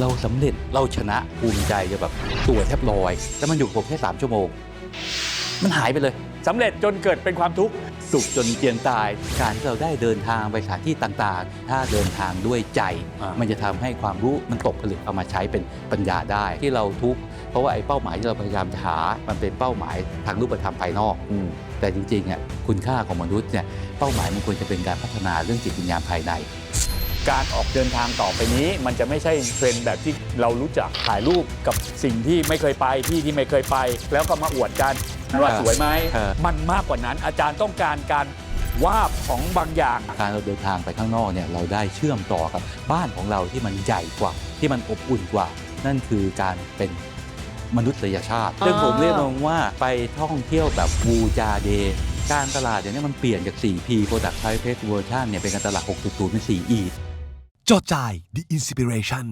เราสำเร็จเราชนะภูมิใจจะแบบตัวแทบลอยแต่มันอยู่กับผมแค่ 3 ชั่วโมง มันหายไปเลย สำเร็จจนเกิดเป็นความทุกข์ สุขจนเจียนตาย การที่เราได้เดินทางไปสถานที่ต่างๆ ถ้าเดินทางด้วยใจ อ่ามั มันจะทำให้ความรู้มันตกผลึกเอามาใช้เป็นปัญญาได้ที่เราทุกข์เพราะว่าไอ้เป้าหมายที่เราพยายามจะหา มันเป็นเป้าหมายทางรูปธรรมภายนอก แต่จริงๆอะคุณค่าของมนุษย์เนี่ยเป้าหมายมันควรจะเป็นการพัฒนาเรื่องจิตวิญญาณภายใน การออกเดินทางต่อไปนี้ มันจะไม่ใช่เทรนด์แบบที่เรารู้จักถ่ายรูปกับสิ่งที่ไม่เคยไปที่ที่ไม่เคยไป แล้วก็มาอวดกันว่าครับสวยไหมครับมันมากกว่านั้น อาจารย์ต้องการการวาบของบางอย่าง การเราเดินทางไปข้างนอกเนี่ยเราได้เชื่อมต่อกับบ้านของเราที่มันใหญ่กว่า ที่มันอบอุ่นกว่า นั่นคือการเป็นมนุษยชาติอ่าซึ่งผมเรียกมันว่าไปท่องเที่ยวแบบวูจาเดย์การตลาดเดี๋ยวนี้มันเปลี่ยนจาก 4P Product Price Version เนี่ยเป็นการตลาด 6.0 เป็น 4E จอจ่าย The Inspiration